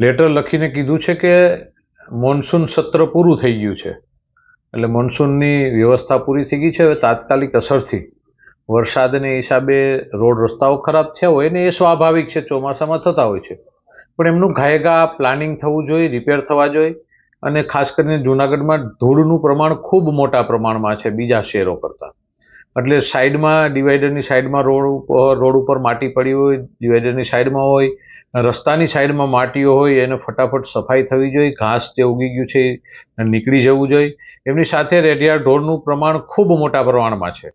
Letter લખીને કીધું છે કે મોન્સૂન સત્ર પૂરું થઈ ગયું છે. એટલે મોન્સૂનની વ્યવસ્થા પૂરી થઈ ગઈ છે. હવે તાત્કાલિક અસરથી વરસાદને હિસાબે રોડ રસ્તાઓ ખરાબ થયા હોય ને એ સ્વાભાવિક છે, ચોમાસામાં થતા હોય છે. પણ એમનું ઘાયગા પ્લાનિંગ થવું જોઈએ, રિપેર થવા જોઈએ અને ખાસ કરીને જુનાગઢમાં ધૂળનું પ્રમાણ ખૂબ મોટા પ્રમાણમાં છે બીજા શહેરો કરતાં. એટલે સાઈડમાં, ડિવાઈડરની સાઈડમાં રોડ ઉપર રોડ ઉપર માટી પડી હોય, ડિવાઈડરની સાઈડમાં હોય રસ્તાની સાઈડમાં માટીઓ હોય, એને ફટાફટ સફાઈ થવી જોઈએ, ઘાસ જે ઉગી ગયું છે નીકળી જવું જોઈએ. એમની સાથે રેડિયા ઢોરનું પ્રમાણ ખૂબ મોટા પ્રમાણમાં છે.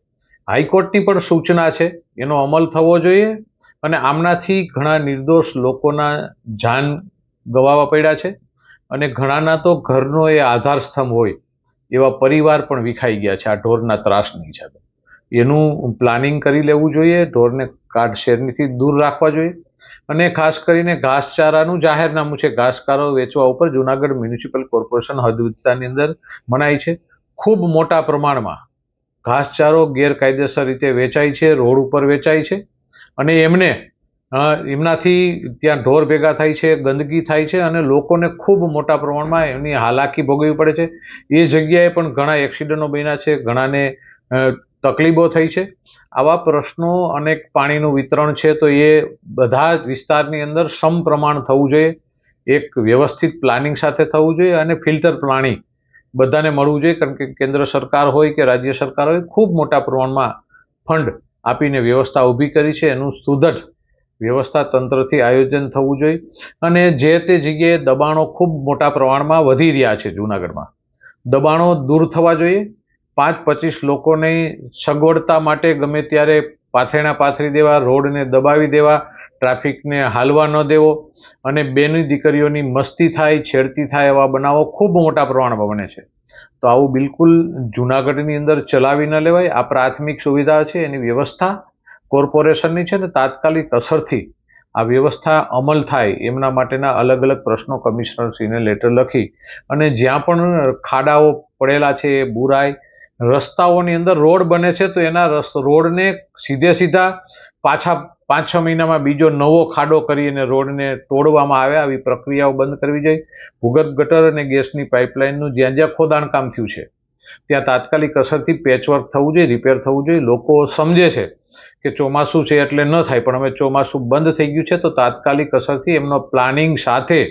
હાઈકોર્ટની પણ સૂચના છે, એનો અમલ થવો જોઈએ અને આમનાથી ઘણા નિર્દોષ લોકોના જાન ગવાવા પડ્યા છે અને ઘણાના તો ઘરનો એ આધાર સ્તંભ હોય એવા પરિવાર પણ વિખાઈ ગયા છે, આ ઢોરના ત્રાસની હિસાબે. એનું પ્લાનિંગ કરી લેવું જોઈએ, ઢોરને કાટ શેરનીથી દૂર રાખવા જોઈએ અને ખાસ કરીને ઘાસચારાનું જાહેરનામું છે. ઘાસચારો વેચવા ઉપર જુનાગઢ મ્યુનિસિપલ કોર્પોરેશન હદ વિસ્તારની અંદર મનાય છે. ખૂબ મોટા પ્રમાણમાં ઘાસચારો ગેરકાયદેસર રીતે વેચાય છે, રોડ ઉપર વેચાય છે અને એમને એમનાથી ત્યાં ઢોર ભેગા થાય છે, ગંદકી થાય છે અને લોકોને ખૂબ મોટા પ્રમાણમાં એમની હાલાકી ભોગવવી પડે છે. એ જગ્યાએ પણ ઘણા એક્સિડન્ટો બન્યા છે. ઘણાને તકલીફો થઈ છે. આવા પ્રશ્નો અનેક પાણીનું વિતરણ છે તો એ બધા જ વિસ્તારની અંદર સમપ્રમાણ થવું જોઈએ. એક વ્યવસ્થિત પ્લાનિંગ સાથે થવું જોઈએ અને ફિલ્ટર પાણી બધાને મળવું જોઈએ. કારણ કે કેન્દ્ર સરકાર હોય કે રાજ્ય સરકાર હોય, ખૂબ મોટા પ્રમાણમાં ફંડ આપીને વ્યવસ્થા ઊભી કરી છે. એનું સુદઢ વ્યવસ્થા તંત્રથી આયોજન થવું જોઈએ. અને જે તે જગ્યાએ દબાણો ખૂબ મોટા પ્રમાણમાં વધી રહ્યા છે જૂનાગઢમાં. દબાણો દૂર થવા જોઈએ. પાંચ પચીસ લોકોની સગવડતા માટે ગમે ત્યારે પાથરણા પાથરી દેવા, રોડને દબાવી દેવા, ટ્રાફિકને હાલવા ન દેવો અને બેની દીકરીઓની મસ્તી થાય, છેડતી થાય એવા બનાવો ખૂબ મોટા પ્રમાણમાં બને છે. તો આવું બિલકુલ જૂનાગઢની અંદર ચલાવી ન લેવાય. આ પ્રાથમિક સુવિધા છે, એની વ્યવસ્થા કોર્પોરેશનની છે ને તાત્કાલિક અસરથી આ વ્યવસ્થા અમલ થાય એમના માટેના અલગ અલગ પ્રશ્નો કમિશનરશ્રીને લેટર લખી અને જ્યાં પણ ખાડાઓ પડેલા છે એ બુરાય રસ્તાઓની અંદર રોડ બને છે, તો એના રોડને સીધે સીધા પાછા પાંચ છ મહિનામાં બીજો નવો ખાડો કરી અને રોડને તોડવામાં આવે આવી પ્રક્રિયાઓ બંધ કરવી જોઈએ. ભૂગર્ભ ગટર અને ગેસની પાઇપલાઇનનું જ્યાં જ્યાં ખોદાણ કામ થયું છે, ત્યાં તાત્કાલિક અસરથી પેચવર્ક થવું જોઈએ, રિપેર થવું જોઈએ. લોકો સમજે છે કે ચોમાસું છે એટલે ન થાય, પણ હવે ચોમાસું બંધ થઈ ગયું છે, તો તાત્કાલિક અસરથી એમનો પ્લાનિંગ સાથે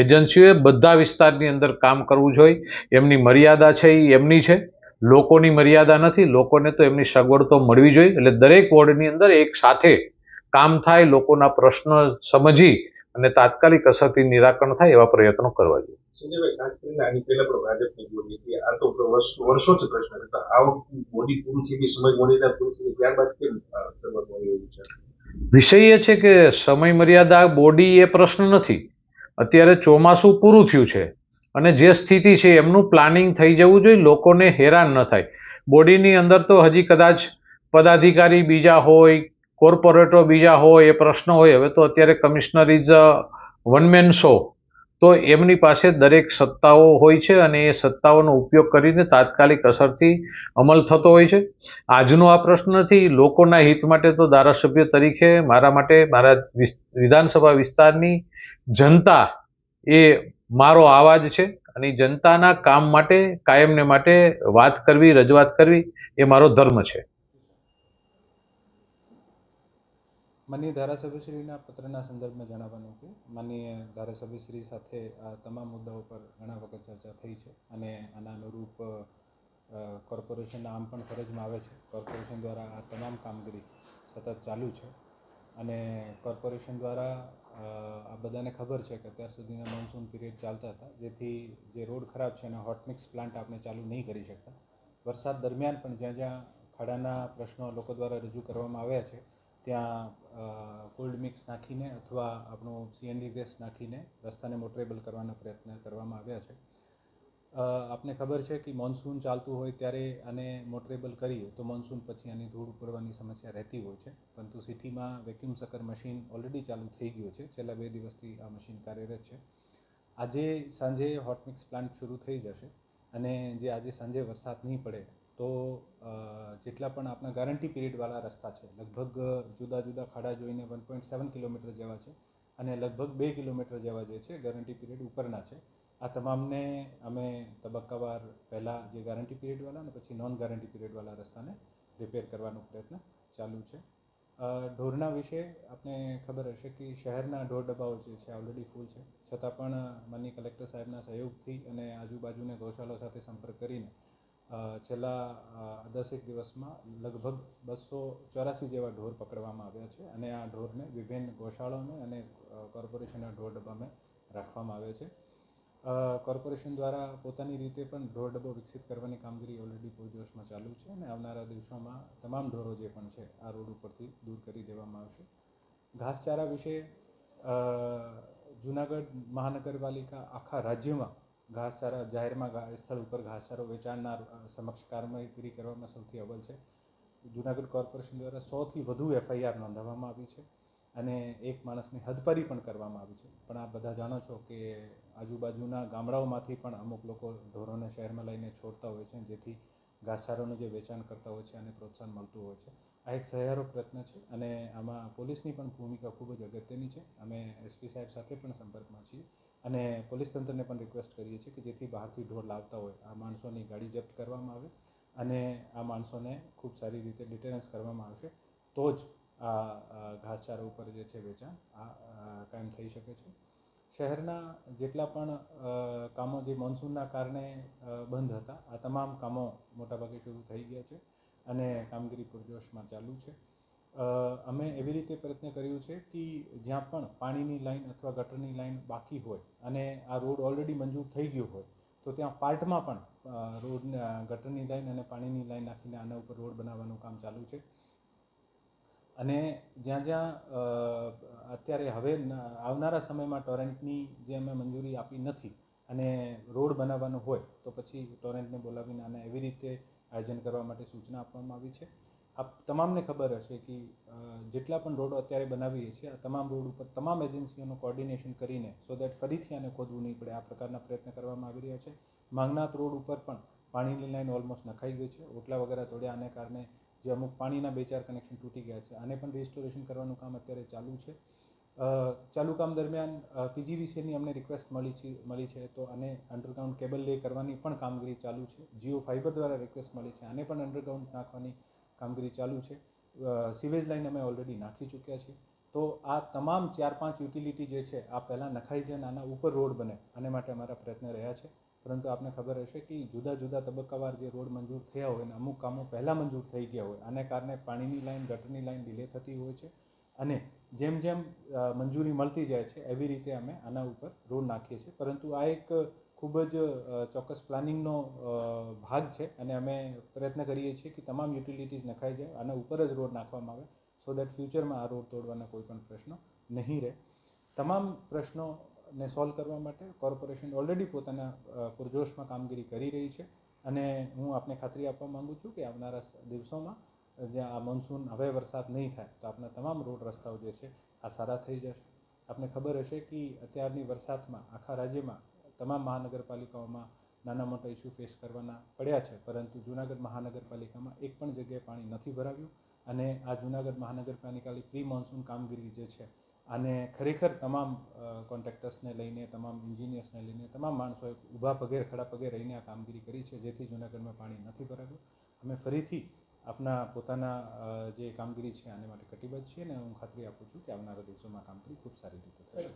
એજન્સીઓએ બધા વિસ્તારની અંદર કામ કરવું જોઈએ. એમની મર્યાદા છે એ એમની છે. લોકોની મર્યાદા નથી લોકોને તો એમની સગવડ તો મળવી જોઈએ. એટલે દરેક વોર્ડની અંદર એક સાથે કામ થાય લોકોના પ્રશ્ન સમજી અને તાત્કાલિક અસરથી નિરાકરણ થાય એવા પ્રયત્નો કરવા જોઈએ. સંજયભાઈ ખાસ કરીને આની પહેલા પણ ભાજપની આ તો વર્ષ વર્ષોથી પ્રશ્ન હતો. આ બોડી પૂરું થઈ ગઈ સમય મર્યાદા પૂરી થઈ ત્યારબાદ કેમ વિષય એ છે કે સમય મર્યાદા બોડી એ પ્રશ્ન નથી. અત્યારે ચોમાસું પૂરું થયું છે. અને જે સ્થિતિ છે એમનું પ્લાનિંગ થઈ જવું જોઈએ, લોકોને હેરાન ન થાય. બોડીની અંદર તો હજી કદાચ પદાધિકારી બીજા હોય કોર્પોરેટરો બીજા હોય, એ પ્રશ્ન હોય. હવે તો અત્યારે commissioner is one man show તો એમની પાસે દરેક સત્તાઓ હોય છે અને એ સત્તાઓનો ઉપયોગ કરીને તાત્કાલિક અસરથી અમલ થતો હોય છે. આજનો આ પ્રશ્ન નથી, લોકોના હિત માટે તો ધારાસભ્ય તરીકે મારા માટે, મારા વિધાનસભા વિસ્તારની જનતા એ મારો અવાજ છે અને જનતાના કામ માટે, કાયમને માટે વાત કરવી, રજૂઆત કરવી એ મારો ધર્મ છે. માનીય ધારાસભ્યશ્રીના પત્રના સંદર્ભમાં જણાવવાનું કે માનીય ધારાસભ્યશ્રી સાથે આ તમામ મુદ્દાઓ પર ઘણા વખત ચર્ચા થઈ છે અને આના અનુરૂપ કોર્પોરેશનના આમ પણ ફરજમાં આવે છે. કોર્પોરેશન દ્વારા આ તમામ કામગીરી સતત ચાલુ છે અને કોર્પોરેશન દ્વારા આ બધાને ખબર છે કે અત્યાર સુધીના મોન્સૂન પીરિયડ ચાલતા હતા. જેથી જે રોડ ખરાબ છે એના હોટમિક્સ પ્લાન્ટ આપણે ચાલુ નહીં કરી શકતા. વરસાદ દરમિયાન પણ જ્યાં જ્યાં ખાડાના પ્રશ્નો લોકો દ્વારા રજૂ કરવામાં આવ્યા છે, ત્યાં કોલ્ડ મિક્સ નાખીને અથવા આપણું સીએનડી ગેસ નાખીને રસ્તાને મોટરેબલ કરવાના પ્રયત્ન કરવામાં આવ્યા છે. આપને ખબર છે કે મોન્સૂન ચાલતું હોય ત્યારે આને મોટરેબલ કરીએ તો મોન્સૂન પછી આની ધૂળ પડવાની સમસ્યા રહેતી હોય છે. પરંતુ સિટીમાં વેક્યુમ સકર મશીન ઓલરેડી ચાલુ થઈ ગયું છે. છેલ્લા બે દિવસથી આ મશીન કાર્યરત છે. આજે સાંજે હોટમિક્સ પ્લાન્ટ શરૂ થઈ જશે અને જે આજે સાંજે વરસાદ નહીં પડે તો જેટલા પણ આપણા ગારંટી પીરિયડવાળા રસ્તા છે, લગભગ જુદા જુદા ખાડા જોઈને વન પોઈન્ટ સેવન કિલોમીટર જેવા છે અને લગભગ બે કિલોમીટર જેવા જે છે ગેરંટી પીરિયડ ઉપરના છે. આ તમામને અમે તબક્કાવાર પહેલાં જે ગેરંટી પીરિયડવાળા અને પછી નોન ગેરંટી પીરિયડવાળા રસ્તાને રિપેર કરવાનો પ્રયત્ન ચાલુ છે. ઢોરના વિશે આપને ખબર હશે કે શહેરના ઢોર ડબ્બાઓ જે છે ઓલરેડી ફૂલ છે. છતાં પણ માનની કલેક્ટર સાહેબના સહયોગથી અને આજુબાજુના ગૌશાળાઓ સાથે સંપર્ક કરીને છેલ્લા દસેક દિવસમાં લગભગ બસો ચોરાસી જેવા ઢોર પકડવામાં આવ્યા છે અને આ ઢોરને વિભિન્ન ગૌશાળાઓમાં અને કોર્પોરેશનના ઢોર ડબ્બામાં રાખવામાં આવ્યા છે. કોર્પોરેશન દ્વારા પોતાની રીતે પણ ઢોર ડબ્બો વિકસિત કરવાની કામગીરી ઓલરેડી પૂરજોશમાં ચાલુ છે અને આવનારા દિવસોમાં તમામ ઢોરો જે પણ છે, આ રોડ ઉપરથી દૂર કરી દેવામાં આવશે. ઘાસચારા વિશે જુનાગઢ મહાનગરપાલિકા આખા રાજ્યમાં ઘાસચારા જાહેરમાં સ્થળ ઉપર ઘાસચારો વેચાણના સમક્ષ કામગીરી કરવામાં સૌથી અવ્વલ છે. જુનાગઢ કોર્પોરેશન દ્વારા સોથી વધુ એફઆઈઆર નોંધાવવામાં આવી છે અને એક માણસની હદપરી પણ કરવામાં આવી છે. પણ આપ બધા જાણો છો કે આજુબાજુના ગામડાઓમાંથી પણ અમુક લોકો ઢોરોને શહેરમાં લઈને છોડતા હોય છે, જેથી ઘાસચારાનું જે વેચાણ કરતા હોય છે અને પ્રોત્સાહન મળતું હોય છે. આ એક સહિયારો પ્રયત્ન છે અને આમાં પોલીસની પણ ભૂમિકા ખૂબ જ અગત્યની છે. અમે એસપી સાહેબ સાથે પણ સંપર્કમાં છીએ અને પોલીસ તંત્રને પણ રિક્વેસ્ટ કરીએ છીએ કે જેથી બહારથી ઢોર લાવતા હોય. આ માણસોની ગાડી જપ્ત કરવામાં આવે અને આ માણસોને ખૂબ સારી રીતે ડિટેરન્સ કરવામાં આવશે તો જ આ ઘાસચારા ઉપર જે છે વેચાણ આ કાયમ થઈ શકે છે. શહેરના જેટલા પણ કામો જે મોન્સૂનના કારણે બંધ હતા, આ તમામ કામો મોટાભાગે શરૂ થઈ ગયા છે અને કામગીરી પૂરજોશમાં ચાલુ છે. અમે એવી રીતે પ્રયત્ન કર્યું છે કે જ્યાં પણ પાણીની લાઈન અથવા ગટરની લાઈન બાકી હોય અને આ રોડ ઓલરેડી મંજૂર થઈ ગયો હોય, તો ત્યાં પાર્ટમાં પણ રોડ ગટરની લાઈન અને પાણીની લાઈન નાખીને આના ઉપર રોડ બનાવવાનું કામ ચાલુ છે. અને જ્યાં જ્યાં અત્યારે હવે આવનારા સમયમાં ટોરેન્ટની જે અમે મંજૂરી આપી નથી અને રોડ બનાવવાનો હોય, તો પછી ટોરેન્ટને બોલાવીને આને એવી રીતે આયોજન કરવા માટે સૂચના આપવામાં આવી છે. આપ તમામને ખબર હશે કે જેટલા પણ રોડો અત્યારે બનાવીએ છીએ, આ તમામ રોડ ઉપર તમામ એજન્સીઓનું કોર્ડિનેશન કરીને સો દેટ ફરીથી આને ખોદવું નહીં પડે, આ પ્રકારના પ્રયત્ન કરવામાં આવી રહ્યા છે. માંગનાથ રોડ ઉપર પણ પાણીની લાઈન ઓલમોસ્ટ નખાઈ ગઈ છે. ઓટલા વગેરે તોડ્યા આને કારણે જે અમુક પાણીના બે ચાર કનેક્શન તૂટી ગયા છે. આને પણ રિસ્ટોરેશન કરવાનું કામ અત્યારે ચાલુ છે. ચાલુ કામ દરમિયાન પીજીવીસીની અમને રિક્વેસ્ટ મળી છે મળી છે. તો આને અંડરગ્રાઉન્ડ કેબલ લે કરવાની પણ કામગીરી ચાલુ છે. જીઓ ફાઇબર દ્વારા રિક્વેસ્ટ મળી છે. આને પણ અંડરગ્રાઉન્ડ નાખવાની કામગીરી ચાલુ છે. સિવેજ લાઇન અમે ઓલરેડી નાખી ચૂક્યા છીએ. તો આ તમામ ચાર પાંચ યુટિલિટી જે છે, આ પહેલાં નખાઈ જાય અને આના ઉપર રોડ બને. આને માટે અમારા પ્રયત્ન રહ્યા છે. પરંતુ આપને ખબર હશે કે જુદા જુદા તબક્કાવાર જે રોડ મંજૂર થયા હોય અને અમુક કામો પહેલાં મંજૂર થઈ ગયા હોય, આને કારણે પાણીની લાઈન, ગટરની લાઈન ડિલે થતી હોય છે અને જેમ જેમ મંજૂરી મળતી જાય છે, એવી રીતે અમે આના ઉપર રોડ નાખીએ છીએ. પરંતુ આ એક ખૂબ જ ચોક્કસ પ્લાનિંગનો ભાગ છે અને અમે પ્રયત્ન કરીએ છીએ કે તમામ યુટિલિટીઝ નખાઈ જાય, આના ઉપર જ રોડ નાખવામાં આવે સો દેટ ફ્યુચરમાં આ રોડ તોડવાના કોઈ પણ પ્રશ્નો નહીં રહે. તમામ પ્રશ્નોને સોલ્વ કરવા માટે કોર્પોરેશન ઓલરેડી પોતાના પુરજોશમાં કામગીરી કરી રહી છે. અને હું આપને ખાતરી આપવા માગું છું કે આવનારા દિવસોમાં જ્યાં આ મોન્સૂન હવે વરસાદ નહીં થાય, તો આપણા તમામ રોડ રસ્તાઓ જે છે, આ સારા થઈ જશે. આપને ખબર હશે કે અત્યારની વરસાદમાં આખા રાજ્યમાં, તમામ મહાનગરપાલિકાઓમાં નાના મોટા ઇસ્યુ ફેસ કરવાના પડ્યા છે. પરંતુ જૂનાગઢ મહાનગરપાલિકામાં એક પણ જગ્યાએ પાણી નથી ભરાવ્યું. અને આ જૂનાગઢ મહાનગરપાલિકાની પ્રી મોન્સૂન કામગીરી જે છે આને ખરેખર તમામ કોન્ટ્રાક્ટર્સને લઈને, તમામ એન્જિનિયર્સને લઈને, તમામ માણસોએ ઊભા પગે ખડા પગે રહીને આ કામગીરી કરી છે, જેથી જૂનાગઢમાં પાણી નથી ભરાયું અમે ફરીથી આપના પોતાના જે કામગીરી છે આને માટે કટિબદ્ધ છીએ અને હું ખાતરી આપું છું કે આવનારા દિવસોમાં કામગીરી ખૂબ સારી રીતે થશે.